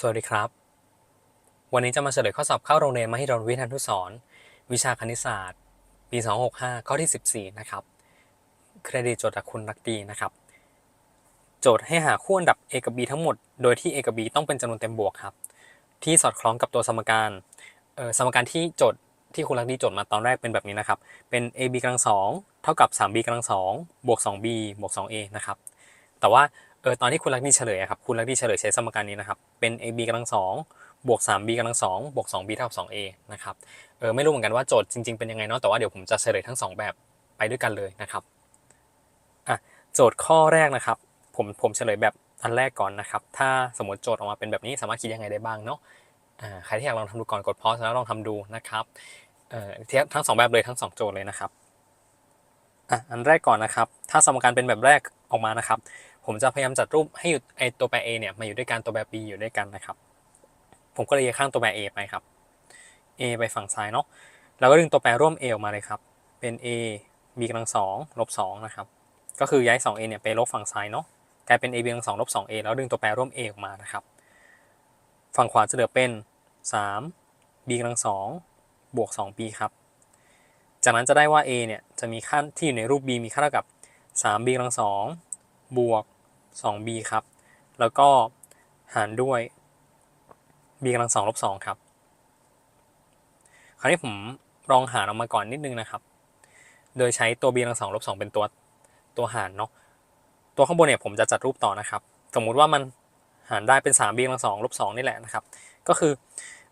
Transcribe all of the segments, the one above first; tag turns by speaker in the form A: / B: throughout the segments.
A: สวัสดีครับ วันนี้จะมาเฉลยข้อสอบเข้าโรงเรียนมหิดลวิทยานุสรวิชาคณิตศาสตร์ ปี 265 ข้อที่ 14 นะครับ เครดิตโจทย์จากคุณรักดีนะครับ โจทย์ให้หาคู่อันดับ a กับ b ทั้งหมด โดยที่ a กับ b ต้องเป็นจำนวนเต็มบวกครับ ที่สอดคล้องกับตัวสมการสมการที่โจทย์ที่คุณรักดีโจทย์มาตอนแรกเป็นแบบนี้นะครับ เป็น ab กำลังสองเท่ากับ 3b กำลังสองบวก 2b บวก 2a นะครับ แต่ว่า ออตอนที่คุณลักดีเฉลยครับคุณลักดีเฉลยใช้สมการนี้นะครับเป็น ab กำลังสองบวก 3b กำลังสองบวก 2b เท่ากับ 2a นะครับเออไม่รู้เหมือนกันว่าโจทย์จริงๆเป็นยังไงเนาะแต่ว่าเดี๋ยวผมจะเฉลยทั้งสองแบบไปด้วยกันเลยนะครับอะโจทย์ข้อแรกนะครับ ผมผมเฉลยแบบอันแรกก่อนนะครับ ถ้าสมมติโจทย์ออกมาเป็นแบบนี้สามารถคิดยังไงได้บ้างเนาะอ่าใครที่อยากลองทำดูก่อนกดพอสแล้วลองทำดูนะครับเอ่อทั้งสองแบบเลยทั้งสองโจทย์เลยนะครับอะอันแรกก่อนนะครับ ถ้าสมการเป็นแบบแรกออกมานะครับ ผมจะพยายามจัดรูปให้อยู่ไอตัวแปร a เนี่ยมาอยู่ด้วยกันตัวแปร b อยู่ด้วยกันนะครับ ผมก็เลยข้างตัวแปร a ไปครับ a ไปฝั่งซ้ายเนาะแล้วก็ดึงตัวแปรร่วม a ออกมาเลยครับ เป็น a b กำลังสองลบสองนะครับ ก็คือย้าย 2a เนี่ยไปลบฝั่งซ้ายเนาะกลายเป็น a b กำลังสองลบ 2a แล้วดึงตัวแปรร่วม a ออกมานะครับ ฝั่งขวาจะเหลือเป็น3 b กำลังสองบวก 2b ครับ จากนั้นจะได้ว่า a เนี่ยจะมีค่าที่อยู่ในรูป b มีค่าเท่ากับ 3b กำลังสองบวก 2b ครับ แล้วก็หารด้วย b กำลังสองลบสองครับ คราวนี้ผมลองหารออกมาก่อนนิดนึงนะครับ โดยใช้ตัว b กำลังสองลบสองเป็นตัวตัวหารเนาะ ตัวข้างบนเนี่ยผมจะจัดรูปต่อนะครับ สมมุติว่ามันหารได้เป็น 3b กำลังสองลบสองนี่แหละนะครับ ก็คือ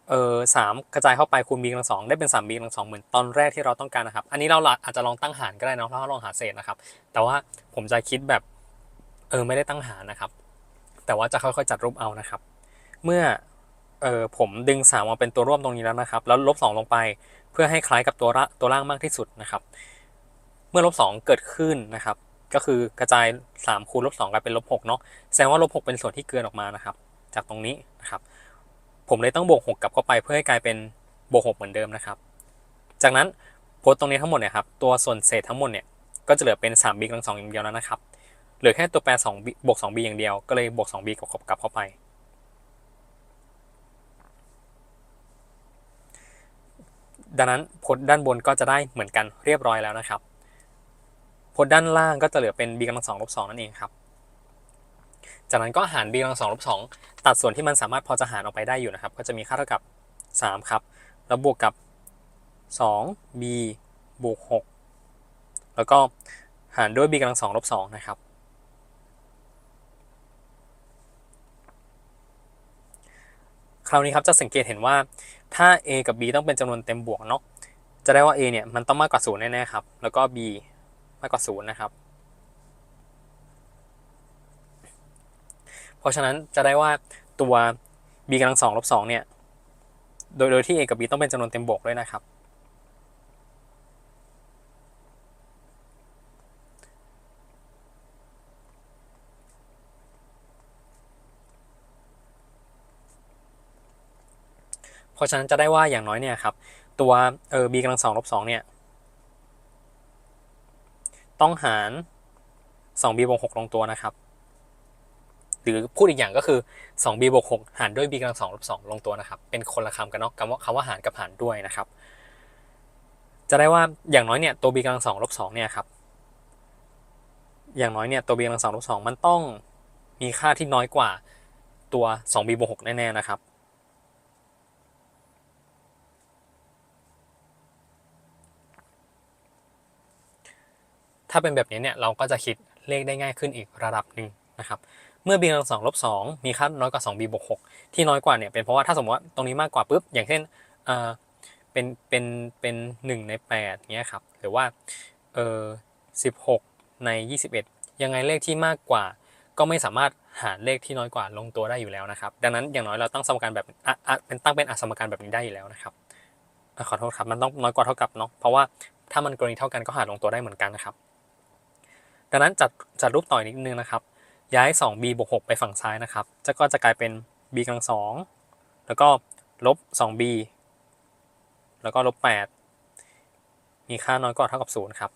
A: เออสามกระจายเข้าไปคูณ b กำลังสองได้เป็น 3b กำลังสองเหมือนตอนแรกที่เราต้องการนะครับ อันนี้เราอาจจะลองตั้งหารก็ได้นะเราลองหาเศษนะครับ แต่ว่าผมจะคิดแบบ เออไม่ได้ตั้งหารนะครับ แต่ว่าจะค่อยๆจัดรูปเอานะครับ เมื่อเออผมดึง3มาเป็นตัวร่วมตรงนี้แล้วนะครับ แล้วลบ2ลงไปเพื่อให้คล้ายกับตัวละตัวล่างมากที่สุดนะครับ เมื่อลบ2เกิดขึ้นนะครับ ก็คือกระจาย3คูณลบ2กลายเป็นลบ6เนาะแสดงว่าลบ6เป็นส่วนที่เกินออกมานะครับ จากตรงนี้นะครับ ผมเลยต้องบวก6กลับเข้าไปเพื่อให้กลายเป็นบวก6เหมือนเดิมนะครับ จากนั้นโพสต์ตรงนี้ทั้งหมดเนี่ยครับตัวส่วนเศษทั้งหมดเนี่ยก็จะเหลือเป็น 3b กำลังสองอย่างเดียวแล้วนะครับ เหลือแค่ตัวแปร2 b บวก 2b อย่างเดียว ก็เลยบวก 2b กับกลับเข้าไป ดังนั้นพจน์ด้านบนก็จะได้เหมือนกันเรียบร้อยแล้วนะครับพจน์ด้านล่างก็จะเหลือเป็น b กำลังสองลบสองนั่นเองครับ จากนั้นก็หาร b กำลังสองลบสองตัดส่วนที่มันสามารถพอจะหารออกไปได้อยู่นะครับ ก็จะมีค่าเท่ากับ 3 ครับ แล้วบวกกับ 2b บวก6แล้วก็หารด้วย b กำลังสองลบสองนะครับ คราวนี้ครับจะสังเกตเห็นว่าถ้า a กับ b ต้องเป็นจำนวนเต็มบวกเนาะจะได้ว่า a เนี่ยมันต้องมากกว่า0แน่ๆครับ แล้วก็ b มากกว่า0นะครับ เพราะฉะนั้นจะได้ว่าตัว b กำลังสองลบสองเนี่ยโดยโดยที่ a กับ b ต้องเป็นจำนวนเต็มบวกด้วยนะครับ เพราะฉะนั้นจะได้ว่าอย่างน้อยเนี่ยครับตัวเออ b กำลังสองลบสองเนี่ยต้องหาร 2b บวก6ลงตัวนะครับ หรือพูดอีกอย่างก็คือ 2b บวก6หารด้วย b กำลังสองลบสองลงตัวนะครับ เป็นคนละคำกันเนาะคำว่าคำว่าหารกับหารด้วยนะครับ จะได้ว่าอย่างน้อยเนี่ยตัว b กำลังสองลบสองเนี่ยครับอย่างน้อยเนี่ยตัว b กำลังสองลบสองมันต้องมีค่าที่น้อยกว่าตัว 2b บวก6แน่ๆนะครับ ถ้าเป็นแบบนี้เนี่ยเราก็จะคิดเลขได้ง่ายขึ้นอีกระดับหนึ่งนะครับ เมื่อ b กำลังสองลบสองมีค่าน้อยกว่า 2b บวก6ที่น้อยกว่าเนี่ยเป็นเพราะว่าถ้าสมมติว่าตรงนี้มากกว่าปุ๊บอย่างเช่นเออเป็นเป็นเป็น1ใน8เงี้ยครับหรือว่าเออ16 ใน 21 ยังไงเลขที่มากกว่า ก็ไม่สามารถหารเลขที่น้อยกว่าลงตัวได้อยู่แล้วนะครับ ดังนั้นอย่างน้อยเราตั้งสมการแบบเป็นตั้งเป็นอสมการแบบนี้ได้อยู่แล้วนะครับขอโทษครับมันต้องน้อยกว่าเท่ากับเนาะเพราะว่าถ้ามันกรณีเท่ากันก็หารลงตัวได้เหมือนกันนะครับ ดังนั้นจัดจัดรูปต่ออีกนิดนึงนะครับ ย้าย 2b บวก6ไปฝั่งซ้ายนะครับจะก็จะกลายเป็น b กำลังสองแล้วก็ลบ 2b แล้วก็ลบ 8 มีค่าน้อยกว่าเท่ากับ 0 ครับ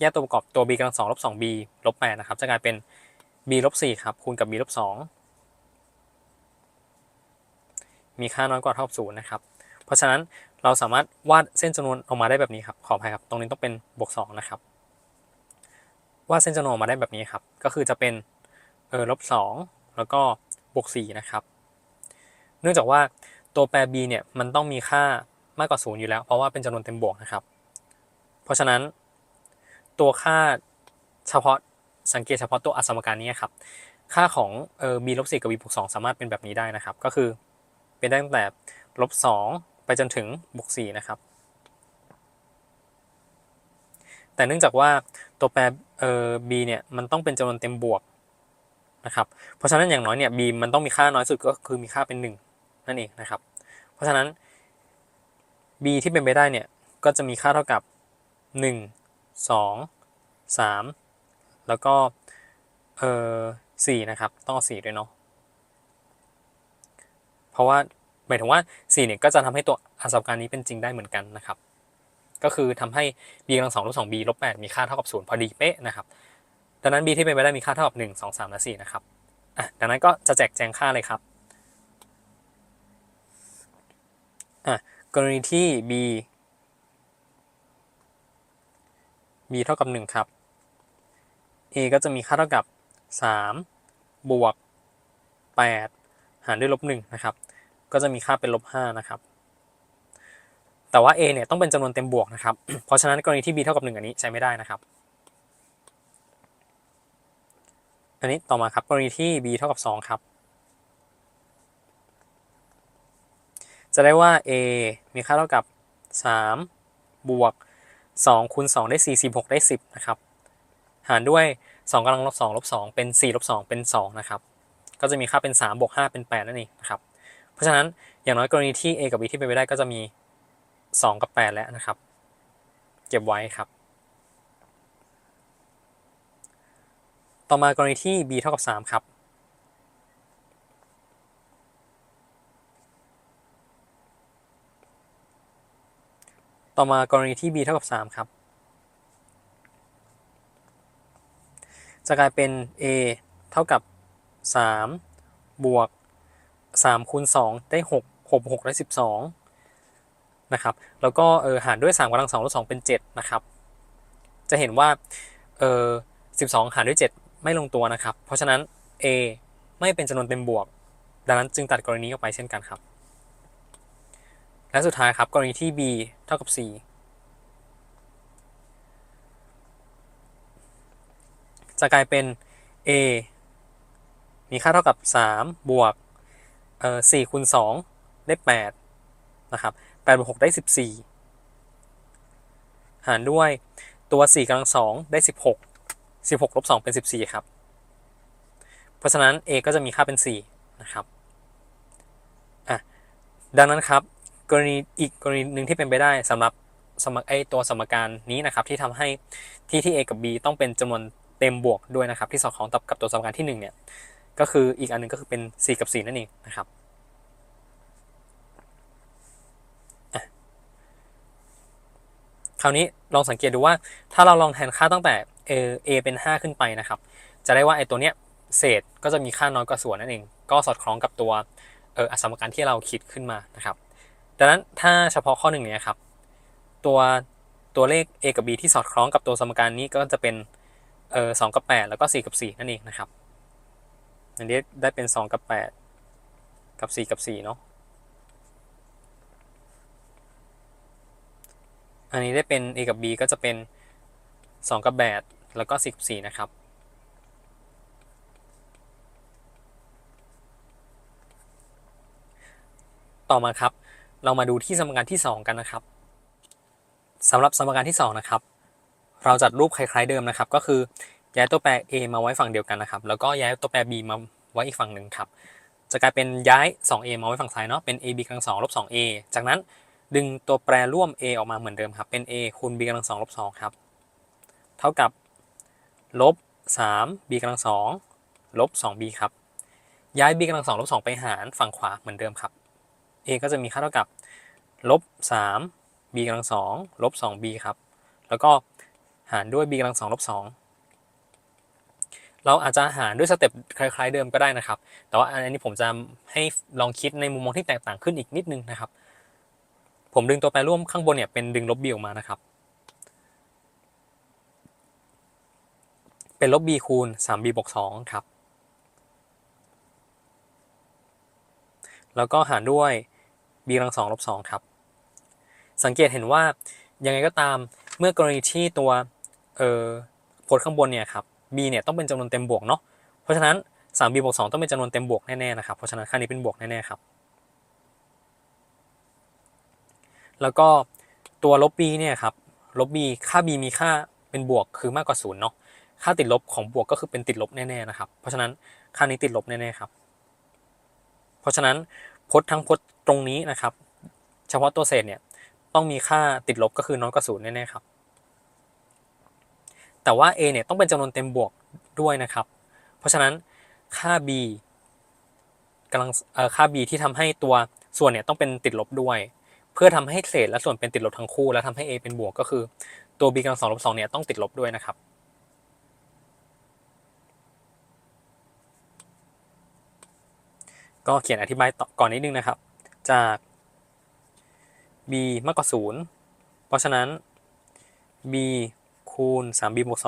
A: แยกตัวประกอบตัว b กำลังสองลบ 2b ลบ 8 นะครับ จะกลายเป็น b ลบ 4 ครับ คูณกับ b ลบ 2 มีค่าน้อยกว่าเท่ากับศูนย์นะครับ เพราะฉะนั้นเราสามารถวาดเส้นจำนวนออกมาได้แบบนี้ครับ ขออภัยครับ ตรงนี้ต้องเป็นบวกสองนะครับ ว่าเส้นจำนวนมาได้แบบนี้ครับ ก็คือจะเป็นเออลบสองแล้วก็บวกสี่นะครับ เนื่องจากว่าตัวแปร b เนี่ยมันต้องมีค่ามากกว่าศูนย์อยู่แล้ว เพราะว่าเป็นจำนวนเต็มบวกนะครับ เพราะฉะนั้น ตัวค่าเฉพาะสังเกตเฉพาะตัวอสมการนี้ครับ ค่าของเออ b ลบสี่กับ b บวกสองสามารถเป็นแบบนี้ได้นะครับ ก็คือเป็นได้ตั้งแต่ลบสองไปจนถึงบวกสี่นะครับ แต่เนื่องจากว่าตัวแปรเออ b เนี่ยมันต้องเป็นจำนวนเต็มบวกนะครับ เพราะฉะนั้นอย่างน้อยเนี่ย b มันต้องมีค่าน้อยสุดก็คือมีค่าเป็น 1 นั่นเองนะครับ เพราะฉะนั้น b ที่เป็นไปได้เนี่ยก็จะมีค่าเท่ากับ 1 2 3 แล้วก็เออสี่นะครับ ต้องเอาสี่ด้วยเนาะ เพราะว่าหมายถึงว่า4เนี่ยก็จะทำให้ตัวอัสมการนี้เป็นจริงได้เหมือนกันนะครับ ก็คือทำให้ b กำลังสองลบสอง b ลบแปดมีค่าเท่ากับศูนย์พอดีเป๊ะนะครับดังนั้น b ที่เป็นไปได้มีค่าเท่ากับหนึ่งสองสามและสี่นะครับอะดังนั้นก็จะแจกแจงค่าเลยครับอะกรณีที่ b b เท่ากับหนึ่งครับ a ก็จะมีค่าเท่ากับสามบวกแปดหารด้วยลบหนึ่งนะครับ ก็จะมีค่าเป็นลบห้านะครับ แต่ว่า a เนี่ยต้องเป็นจำนวนเต็มบวกนะครับ เพราะฉะนั้นกรณีที่ b เท่ากับ 1 อันนี้ใช้ไม่ได้นะครับ อันนี้ต่อมาครับกรณีที่ b เท่ากับ 2 ครับ จะได้ว่า a มีค่าเท่ากับ 3 บวก2คูณ2ได้ 4 4 6 ได้ 10 นะครับ หารด้วย 2กำลังลบ2ลบ2เป็น4ลบ2เป็น 2 นะครับ ก็จะมีค่าเป็น3บวก5เป็น 8 นั่นเองนะครับ เพราะฉะนั้นอย่างน้อยกรณีที่ a กับ b ที่เป็นไปได้ก็จะมี 2กับ8แล้วนะครับ เก็บไว้ครับ ต่อมากรณีที่ b เท่ากับ3ครับ ต่อมากรณีที่ b เท่ากับ3ครับ จะกลายเป็น a เท่ากับ3บวก3คูณ2ได้6 6 6ได้12 นะครับแล้วก็เออหารด้วย3กำลัง2ลบ2เป็น7นะครับจะเห็นว่าเออ12หารด้วย 7 ไม่ลงตัวนะครับ เพราะฉะนั้น a ไม่เป็นจำนวนเต็มบวก ดังนั้นจึงตัดกรณีออกไปเช่นกันครับ และสุดท้ายครับกรณีที่ b เท่ากับ4จะกลายเป็น a มีค่าเท่ากับ 3 บวกเอ่อ4คูณ2ได้ 8 นะครับ8บวก6ได้14หารด้วยตัว4กำลัง2ได้16 16ลบ2เป็น14ครับ เพราะฉะนั้น a ก็จะมีค่าเป็น4นะครับอะดังนั้นครับกรณีอีกกรณีหนึ่งที่เป็นไปได้สำหรับสมไอตัวสมการนี้นะครับที่ทำให้ที่ที่ a กับ b ต้องเป็นจำนวนเต็มบวกด้วยนะครับที่สอดคล้องกับตัวสมการที่1เนี่ยก็คืออีกอันหนึงก็คือเป็น 4 กับ 4 นั่นเองนะครับ คราวนี้ลองสังเกตดูว่าถ้าเราลองแทนค่าตั้งแต่ a a เป็น 5 ขึ้นไปนะครับ จะได้ว่าไอ้ตัวเนี้ยเศษก็จะมีค่าน้อยกว่าส่วนนั่นเอง ก็สอดคล้องกับตัวเอออสมการที่เราคิดขึ้นมานะครับ ดังนั้นถ้าเฉพาะข้อหนึ่งเนี่ยครับตัวตัวเลข a กับ b ที่สอดคล้องกับตัวสมการนี้ก็จะเป็นเออสกับ 8 แล้วก็ 4 กับ 4 นั่นเองนะครับ อันนี้ได้เป็น 2 กับ 8 กับ 4 กับ4เนาะ อันนี้ได้เป็น a กับ b ก็จะเป็น 2 กับ 8 แล้วก็4กับ4นะครับ ต่อมาครับ เรามาดูที่สมการที่ 2 กันนะครับสำหรับสมการที่ 2 นะครับ เราจัดรูปคล้ายๆเดิมนะครับ ก็คือย้ายตัวแปร a มาไว้ฝั่งเดียวกันนะครับ แล้วก็ย้ายตัวแปร b มาไว้อีกฝั่งหนึ่งครับ จะกลายเป็นย้าย 2a มาไว้ฝั่งซ้ายเนาะ เป็น ab กำลัง2ลบ 2a จากนั้น ดึงตัวแปรร่วม a ออกมาเหมือนเดิมครับ เป็น a คูณ b กำลัง2ลบ2ครับ เท่ากับลบ3 b กำลัง2ลบ 2b ครับ ย้าย b กำลัง2ลบ2ไปหารฝั่งขวาเหมือนเดิมครับ a ก็จะมีค่าเท่ากับลบ3 b กำลัง2ลบ 2b ครับ แล้วก็หารด้วย b กำลัง2ลบ2เราอาจจะหารด้วยสเต็ปคล้าย ๆ เดิมก็ได้นะครับ แต่ว่าอันนี้ผมจะให้ลองคิดในมุมมองที่แตกต่างขึ้นอีกนิดนึงนะครับ ผมดึงตัวแปรร่วมข้างบนเนี่ยเป็นดึงลบ b ออกมานะครับ เป็นลบ b คูณ 3b บวก2ครับ แล้วก็หารด้วย b กำลังสองลบ2ครับ สังเกตเห็นว่ายังไงก็ตามเมื่อกรณีที่ตัวเอ่อโพจน์ข้างบนเนี่ยครับ b เนี่ยต้องเป็นจำนวนเต็มบวกเนาะ เพราะฉะนั้น 3b บวก2ต้องเป็นจำนวนเต็มบวกแน่ๆนะครับ เพราะฉะนั้นค่านี้เป็นบวกแน่ๆครับ แล้วก็ตัวลบ b เนี่ยครับลบ b ค่า b มีค่าเป็นบวกคือมากกว่า0เนาะค่าติดลบของบวกก็คือเป็นติดลบแน่ๆนะครับ เพราะฉะนั้นค่านี้ติดลบแน่ๆครับ เพราะฉะนั้นพจน์ทั้งพจน์ตรงนี้นะครับ เฉพาะตัวเศษเนี่ยต้องมีค่าติดลบก็คือน้อยกว่าศูนย์แน่ๆครับ แต่ว่า a เนี่ยต้องเป็นจำนวนเต็มบวกด้วยนะครับ เพราะฉะนั้นค่า b กำลังค่า b ที่ทำให้ตัวส่วนเนี่ยต้องเป็นติดลบด้วย เพื่อทำให้เศษและส่วนเป็นติดลบทั้งคู่ และทำให้ a เป็นบวกก็คือตัว b กำลังสองลบสองเนี่ยต้องติดลบด้วยนะครับ ก็เขียนอธิบายต่อก่อนนิดนึงนะครับ จาก b มากกว่า0เพราะฉะนั้น b คูณ 3b บวก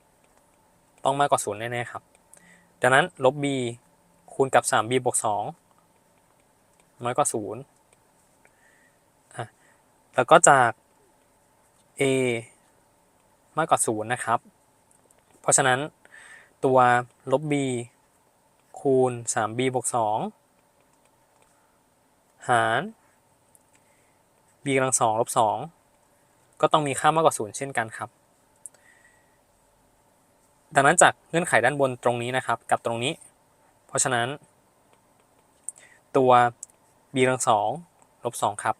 A: 2ต้องมากกว่า0แน่ๆครับ ดังนั้นลบ b คูณกับ 3b บวก2น้อยกว่า0 แล้วก็จาก a มากกว่า 0 นะครับ เพราะฉะนั้นตัวลบ b คูณ 3b บวก 2 หาร b กำลังสองลบสองก็ต้องมีค่ามากกว่าศูนย์เช่นกันครับ ดังนั้นจากเงื่อนไขด้านบนตรงนี้นะครับ กับตรงนี้ เพราะฉะนั้น ตัว b กำลังสองลบสองครับ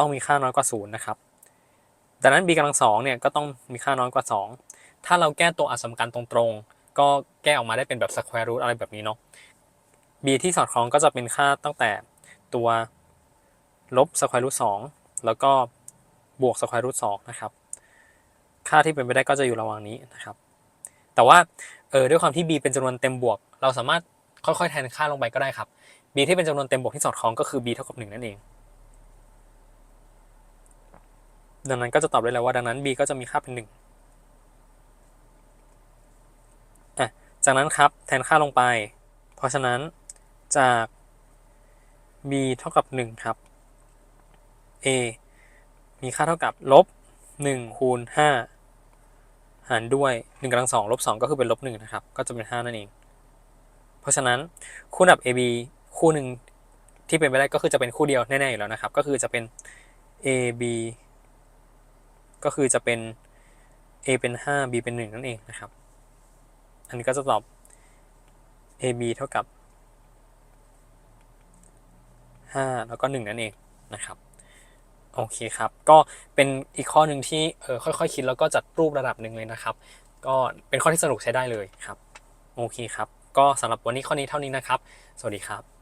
A: ต้องมีค่าน้อยกว่าศูนย์นะครับดังนั้น b กำลังสองเนี่ยก็ต้องมีค่าน้อยกว่าสองถ้าเราแก้ตัวอัสมการตรงๆ ก็แก้ออกมาได้เป็นแบบ square root อะไรแบบนี้เนาะ b ที่สอดคล้องก็จะเป็นค่าตั้งแต่ตัวลบสแควร์รูทสองแล้วก็บวกสแควร์รูทสองนะครับ ค่าที่เป็นไปได้ก็จะอยู่ระหว่างนี้นะครับ แต่ว่าเออด้วยความที่ b เป็นจำนวนเต็มบวก เราสามารถค่อยๆแทนค่าลงไปก็ได้ครับ b ที่เป็นจำนวนเต็มบวกที่สอดคล้องก็คือ b เท่ากับ1นั่นเอง ดังนั้นก็จะตอบได้แล้วว่าดังนั้น b ก็จะมีค่าเป็น1อะจากนั้นครับแทนค่าลงไป เพราะฉะนั้นจาก b เท่ากับ 1 ครับ a มีค่าเท่ากับลบ1คูณ5หารด้วย1กำลัง2ลบ2ก็คือเป็นลบ1นะครับ ก็จะเป็น 5 นั่นเอง เพราะฉะนั้นคู่ดับ ab คู่หนึ่งที่เป็นไปได้ก็คือจะเป็นคู่เดียวแน่ๆอยู่แล้วนะครับ ก็คือจะเป็น ab ก็คือจะเป็น a เป็น 5 b เป็น 1 นั่นเองนะครับ อันนี้ก็จะตอบ ab เท่ากับ 5 แล้วก็ 1 นั่นเองนะครับโอเคครับ ก็เป็นอีกข้อหนึ่งที่เออค่อยๆคคิดแล้วก็จัดรูประดับหนึ่งเลยนะครับ ก็เป็นข้อที่สนุกใช้ได้เลยครับ โอเคครับ ก็สำหรับวันนี้ข้อนี้เท่านี้นะครับ สวัสดีครับ